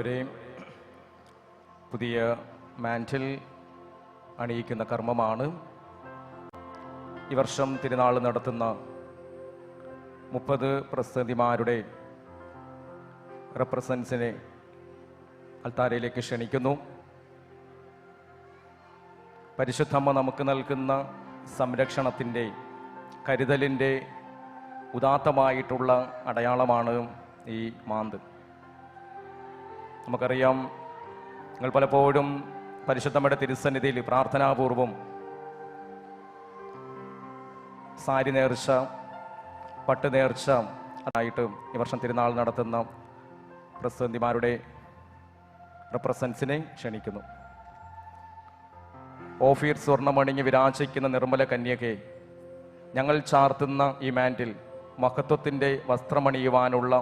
പ്രിയമുള്ളവരെ പുതിയ മാന്റിൽ അണിയിക്കുന്ന കർമ്മമാണ് ഈ വർഷം തിരുനാൾ നടത്തുന്ന മുപ്പത് പ്രസിദ്ധിമാരുടെ റെപ്രസൻസിനെ അൽത്താരയിലേക്ക് ക്ഷണിക്കുന്നു. പരിശുദ്ധമ്മ നമുക്ക് നൽകുന്ന സംരക്ഷണത്തിന്റെ കരുതലിന്റെ ഉദാത്തമായിട്ടുള്ള അടയാളമാണ് ഈ മാന്ത്. നമുക്കറിയാം നിങ്ങൾ പലപ്പോഴും പരിശുദ്ധമ്മയുടെ തിരുസന്നിധിയിൽ പ്രാർത്ഥനാപൂർവം സാരി നേർച്ച പട്ട് നേർച്ച അതായിട്ട് ഈ വർഷം തിരുനാൾ നടത്തുന്ന പ്രസിദ്ധിമാരുടെ റെപ്രസൻസിനെ ക്ഷണിക്കുന്നു. ഓഫീർ സ്വർണമണിഞ്ഞ് വിരാജിക്കുന്ന നിർമ്മല കന്യകെ ഞങ്ങൾ ചാർത്തുന്ന ഈ മാന്റിൽ മഹത്വത്തിന്റെ വസ്ത്രമണിയുവാനുള്ള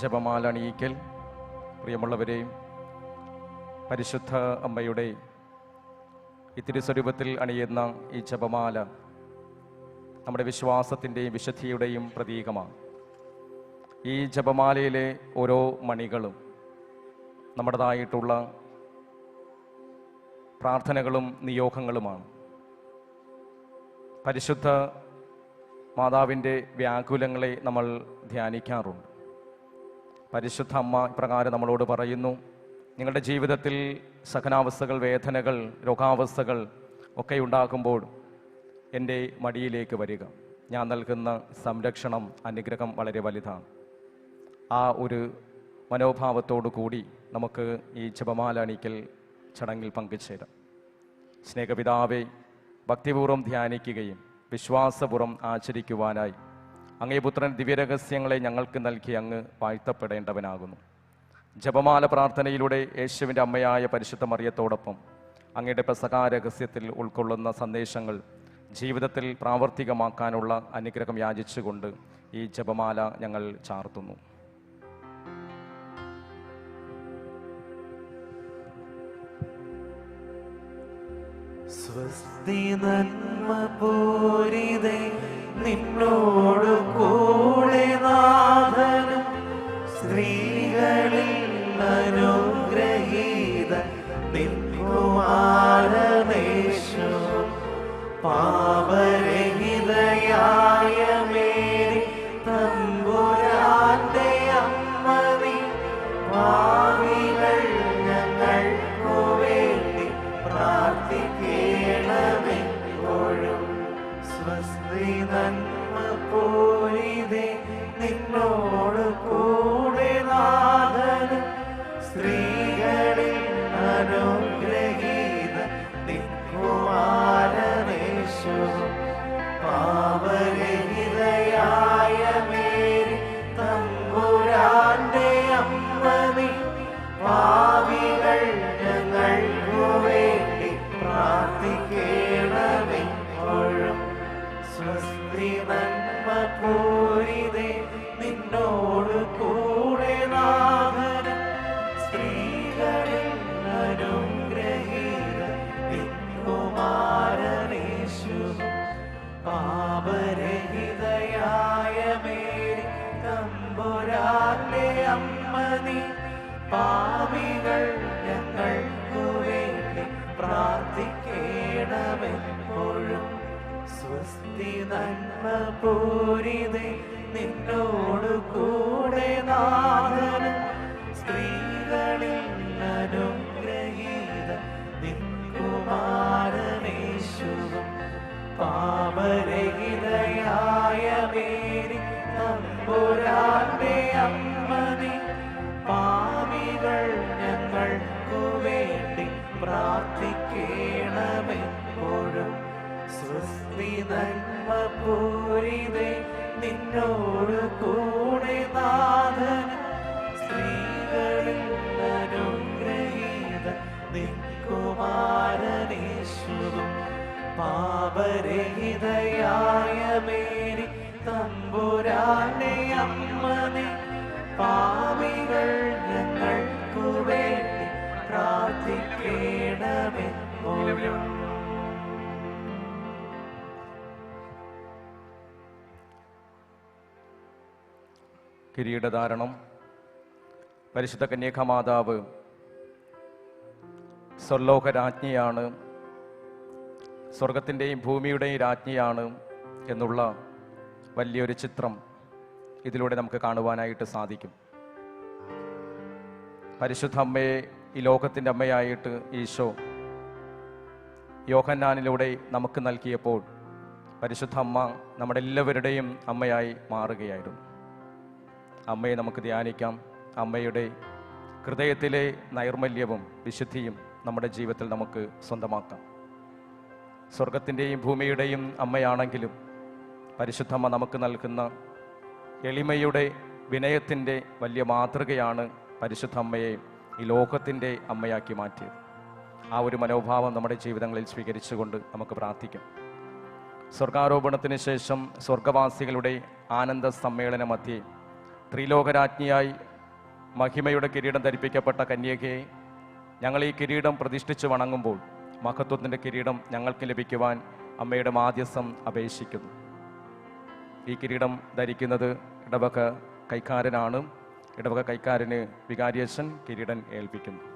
ജപമാല അണിയിക്കൽ പ്രിയമുള്ളവരെയും പരിശുദ്ധ അമ്മയുടെ ഇത്തിരി സ്വരൂപത്തിൽ അണിയുന്ന ഈ ജപമാല നമ്മുടെ വിശ്വാസത്തിന്റെയും വിശുദ്ധിയുടെയും പ്രതീകമാണ്. ഈ ജപമാലയിലെ ഓരോ മണികളും നമ്മുടേതായിട്ടുള്ള പ്രാർത്ഥനകളും നിയോഗങ്ങളുമാണ്. പരിശുദ്ധ മാതാവിന്റെ വ്യാകുലങ്ങളെ നമ്മൾ ധ്യാനിക്കാറുണ്ട്. പരിശുദ്ധ അമ്മ ഇപ്രകാരം നമ്മളോട് പറയുന്നു. നിങ്ങളുടെ ജീവിതത്തിൽ സഹനാവസ്ഥകൾ വേദനകൾ രോഗാവസ്ഥകൾ ഒക്കെ ഉണ്ടാകുമ്പോൾ എന്റെ മടിയിലേക്ക് വരിക. ഞാൻ നൽകുന്ന സംരക്ഷണം അനുഗ്രഹം വളരെ വലുതാണ്. ആ ഒരു മനോഭാവത്തോടു കൂടി നമുക്ക് ഈ ജപമാല അണിക്കൽ ചടങ്ങിൽ പങ്കുചേരാം. സ്നേഹപിതാവെ ഭക്തിപൂർവം ധ്യാനിക്കുകയും വിശ്വാസപൂർവം ആചരിക്കുവാനായി അങ്ങേ പുത്രൻ ദിവ്യരഹസ്യങ്ങളെ ഞങ്ങൾക്ക് നൽകി അങ്ങ് വാഴ്ത്തപ്പെടേണ്ടവനാകുന്നു. ജപമാല പ്രാർത്ഥനയിലൂടെ യേശുവിന്റെ അമ്മയായ പരിശുദ്ധ മറിയത്തോടൊപ്പം അങ്ങയുടെ പെസകാ രഹസ്യത്തിൽ ഉൾക്കൊള്ളുന്ന സന്ദേശങ്ങൾ ജീവിതത്തിൽ പ്രാവർത്തികമാക്കാനുള്ള അനുഗ്രഹം യാചിച്ചുകൊണ്ട് ഈ ജപമാല ഞങ്ങൾ ചാർത്തുന്നു. സ്വസ്തി നന്മ പൂരിതേ നിന്നോട് കൂടെ നാഥനും സ്ത്രീകളിൽ അനുഗ്രഹീത നിൻകുമാരനേശു പാപരഹിതയായ നന്മ പൂരിതേ നിന്നോട് കൂടെ നാഥനും സ്ത്രീകളിൽ അനുഗ്രഹീത നിൻകുമാരനേശുവും പാപരഹിതയായ മേരി തമ്പുരാന്റെ അമ്മ നീ പാപികൾ ഞങ്ങൾക്കു വേണ്ടി പ്രാർത്ഥിക്കണമെപ്പോഴും പൂരിതേ നിന്നോട് കൂടെ നാഥനും സ്ത്രീകളിൽ അനുഗ്രഹീത നിൻകുമാരനേശുവും പാപരഹിതയായ മേരി തമ്പുരാനെ അമ്മനെ. പാപികൾ ഞങ്ങൾക്കു വേണ്ടി പ്രാർത്ഥിക്കണമെപ്പോഴും കിരീടധാരണം പരിശുദ്ധ കന്യകമാതാവ് സ്വർലോക രാജ്ഞിയാണ് സ്വർഗത്തിന്റെയും ഭൂമിയുടെയും രാജ്ഞിയാണ് എന്നുള്ള വലിയൊരു ചിത്രം ഇതിലൂടെ നമുക്ക് കാണുവാനായിട്ട് സാധിക്കും. പരിശുദ്ധ അമ്മയെ ഈ ലോകത്തിന്റെ അമ്മയായിട്ട് ഈശോ യോഹന്നാനിലൂടെ നമുക്ക് നൽകിയപ്പോൾ പരിശുദ്ധ അമ്മ നമ്മുടെ എല്ലാവരുടെയും അമ്മയായി മാറുകയായിരുന്നു. അമ്മയെ നമുക്ക് ധ്യാനിക്കാം. അമ്മയുടെ ഹൃദയത്തിലെ നൈർമല്യവും വിശുദ്ധിയും നമ്മുടെ ജീവിതത്തിൽ നമുക്ക് സ്വന്തമാക്കാം. സ്വർഗത്തിന്റെയും ഭൂമിയുടെയും അമ്മയാണെങ്കിലും പരിശുദ്ധമ്മ നമുക്ക് നൽകുന്ന എളിമയുടെ വിനയത്തിന്റെ വലിയ മാതൃകയാണ് പരിശുദ്ധ അമ്മയെ ഈ ലോകത്തിന്റെ അമ്മയാക്കി മാറ്റിയത്. ആ ഒരു മനോഭാവം നമ്മുടെ ജീവിതങ്ങളിൽ സ്വീകരിച്ചുകൊണ്ട് നമുക്ക് പ്രാർത്ഥിക്കാം. സ്വർഗാരോപണത്തിന് ശേഷം സ്വർഗവാസികളുടെ ആനന്ദ സമ്മേളന മധ്യേ ത്രിലോകരാജ്ഞിയായി മഹിമയുടെ കിരീടം ധരിപ്പിക്കപ്പെട്ട കന്യകയെ ഞങ്ങൾ ഈ കിരീടം പ്രതിഷ്ഠിച്ച് വണങ്ങുമ്പോൾ മഹത്വത്തിന്റെ കിരീടം ഞങ്ങൾക്ക് ലഭിക്കുവാൻ അമ്മയുടെ മാധ്യസ്ഥം അപേക്ഷിക്കുന്നു. ഈ കിരീടം ധരിക്കുന്നത് ഇടവക കൈക്കാരനാണ്. ഇടവക കൈക്കാരന് വികാരിയച്ഛൻ കിരീടൻ ഏൽപ്പിക്കുന്നു.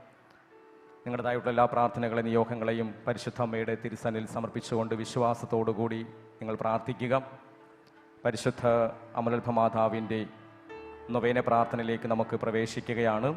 നിങ്ങളുടേതായിട്ടുള്ള എല്ലാ പ്രാർത്ഥനകളെയും നിയോഗങ്ങളെയും പരിശുദ്ധമ്മയുടെ തിരുസനിൽ സമർപ്പിച്ചുകൊണ്ട് വിശ്വാസത്തോടുകൂടി നിങ്ങൾ പ്രാർത്ഥിക്കുക. പരിശുദ്ധ അമലൽഭ മാതാവിന്റെ നൊവേന പ്രാർത്ഥനയിലേക്ക് നമുക്ക് പ്രവേശിക്കുകയാണ്.